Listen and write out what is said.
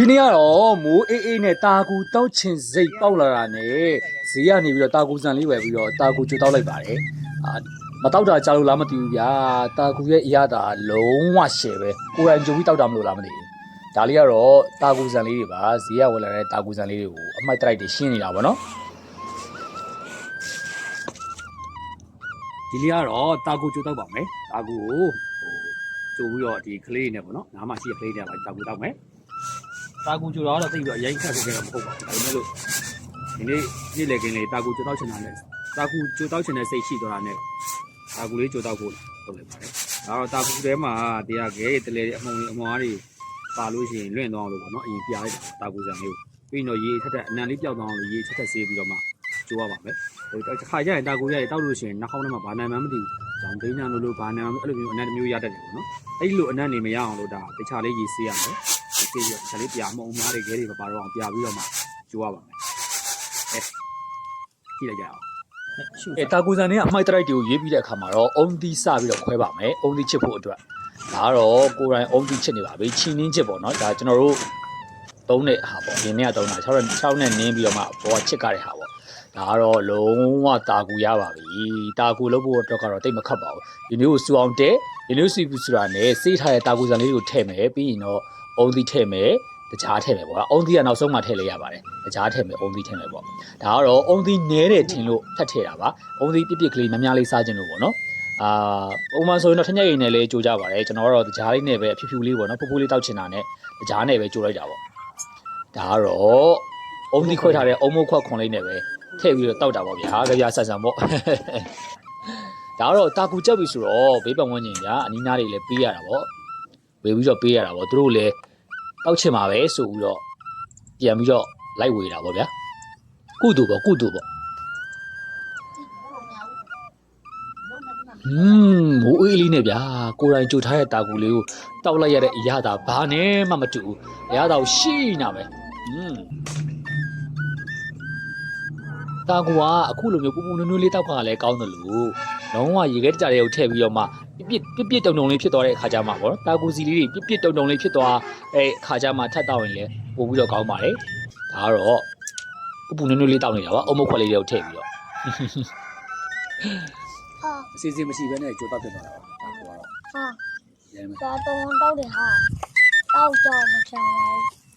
ဒီနေ့ကတော့မိုးအေးအေးနဲ့တာကူတောက်ချင်စိတ်ပေါက်လာတာနဲ့ဈေးကနေပြီးတော့တာကူစံလေးဝယ်ပြီးတော့တာကူကျွတ်တောက်လိုက်ပါတယ်အာမတောက်တာကြားလို့လားမသိဘူးဗျာတာကူရဲ့အရသာလုံးဝရှယ်ပဲကိုယ်တိုင်ကြုံပြီးတောက်တာမလို့လားမသိဘူးဒါလေးကတော့တာကူစံလေးတွေပါဈေးကဝယ်လာတဲ့တာကူစံလေးတွေကိုအမိုက်တိုက်တွေရှင်းနေတာပေါ့နော်ဒီလေးကတော့တာကူကျွတ်တောက်ပါမယ်တာကူကိုဟိုကြိုပြီးတော့ဒီကလေးနဲ့ပေါ့နော်နားမရှိတဲ့ကလေးတွေပါတာကူတောက်မယ် တာကူကျူတော့တော့သိပြီးတော့အရင်ခက်ခဲ့တာမဟုတ်ပါဘူးဒါပေမဲ့လို့ဒီနေ့နေ့လည်ကင်းလေးတာကူကျူတော့ချင်တာနဲ့တာကူကျူတော့ချင်တဲ့စိတ်ရှိသွားတာနဲ့တာကူလေးကျူတော့ဖို့လုပ်လိုက်ပါတယ်ဒါတော့တာကူထဲမှာတရားခဲတလေအမုံအမွားတွေပါလို့ရှိရင်လွင့်သွားအောင်လို့ပေါ့နော်အရင်ပြလိုက်တာတာကူစံလေးကိုပြီးတော့ရေထက်ထက်အနံလေးပျောက်သွားအောင်လို့ရေထက်ထက်ဆေးပြီးတော့မှကျိုးရပါမယ်ဟိုတစ်ခါကျရင်တာကူရရတောက်လို့ရှိရင်နှာခေါင်းထဲမှာဘာနာမှမသိဘူးကြောင်ဒိန်းညာလို့လို့ဘာနာမှအဲ့လိုမျိုးအနံတစ်မျိုးရတတ်တယ်ပေါ့နော်အဲ့လိုအနံနေမရအောင်လို့ဒါတခြားလေးရေဆေးရမယ် ဒီပြီးတော့ဒါလေးပြမုံမားတွေခဲတွေပါပါတော့အောင်ပြပြီးတော့မှကျိုးရပါမယ်အဲကြည့်လိုက်ကြအောင်အဲတာကူဇန်နေကအမိုက်တရိုက်တွေကိုရေးပြီးတဲ့အခါမှာတော့အုံသီးစပြီးတော့ခွဲပါမယ်အုံသီးချစ်ဖို့အတွက်ဒါကတော့ကိုယ်တိုင်အုံသီးချစ်နေပါပြီချီနင်းချစ်ပေါ့နော်ဒါကျွန်တော်တို့သုံးတဲ့ဟာပေါ့ဒီနေ့ကသုံးတာ6နဲ့6နဲ့နင်းပြီးတော့မှဘောကချစ်ကြတဲ့ဟာပေါ့ဒါကတော့လုံးဝတာကူရပါပြီတာကူလုပ်ဖို့အတွက်ကတော့တိတ်မခတ်ပါဘူးဒီမျိုးကိုစူအောင်တဲဒီမျိုးစီပူဆိုတာနဲ့စေးထားတဲ့တာကူဇန်လေးကိုထည့်မယ်ပြီးရင်တော့ အုံသီးထည့်မယ်တကြားထည့်မယ်ပေါ့အုံသီးကနောက်ဆုံးမှထည့်လိုက်ရပါတယ်တကြားထည့်မယ်အုံသီးထည့်မယ်ပေါ့ဒါကတော့အုံသီးနဲတယ်ထင်လို့ထပ်ထည့်တာပါအုံသီးပြစ်ပြစ်ကလေးများများလေးစားခြင်းလို့ပေါ့နော်အာပုံမှန်ဆိုရင်တော့ထညက်ရည်နဲ့လေးကြိုးကြပါတယ်ကျွန်တော်ကတော့တကြားလေးနဲ့ပဲအဖြူဖြူလေးပေါ့နော်ဖူးဖူးလေးတောက်ချင်တာနဲ့တကြားနဲ့ပဲကြိုးလိုက်တာပေါ့ဒါကတော့အုံသီးခွဲထားတဲ့အုံမုတ်ခွက်ခွန်လေးနဲ့ပဲထည့်ပြီးတော့တောက်တာပေါ့ဗျာကြပြဆန်ဆန်ပေါ့ဒါကတော့တာကူကြက်ပြီဆိုတော့ဘေးပတ်ဝန်းကျင်ကအနီးနားတွေလည်းပေးရတာပေါ့ဝေပြီးတော့ပေးရတာပေါ့သူတို့လည်း တောက်ချင်ပါပဲဆိုပြီးတော့ပြန်ပြီးတော့လိုက်ဝေတာပေါ့ဗျာကုတူပေါ့ကုတူပေါ့ဟွန်းမိုးအေးလေးနဲ့ဗျာကိုယ်တိုင်ကြိုထားတဲ့တာကူလေးကိုတောက်လိုက်ရတဲ့အရာသာဘာနဲ့မှမတူဘူးအရာသာကိုရှိနာပဲဟွန်းတာကူကအခုလိုမျိုးပူပူနွေ့နွေ့လေးတောက်ခါလည်းကောင်းတယ်လို့ လုံးဝရေခဲတကြတဲ့ကိုထည့်ပြီးတော့မှပြစ်ပြစ်ပြစ်တုံတုံလေးဖြစ်သွားတဲ့အခါကျမှပေါ့နော်တာကူစီလေးတွေပြစ်ပြစ်တုံတုံလေးဖြစ်သွားအဲခါကြမှာထပ်တောက်ရင်လည်းပို့ပြီးတော့ကောင်းပါတယ်ဒါကတော့ပူပူနွေ့နွေ့လေးတောက်နေတာပါအုံမခွက်လေးတွေကိုထည့်ပြီးတော့ဟာအစီအစဉ်မရှိဘဲနဲ့ကြိုးတောက်ဖြစ်သွားတာပါဒါကတော့ဟာရဲမယ်ဒါတော့တောက်တယ်ဟာတောက်တော့မချမ်းပါဘူး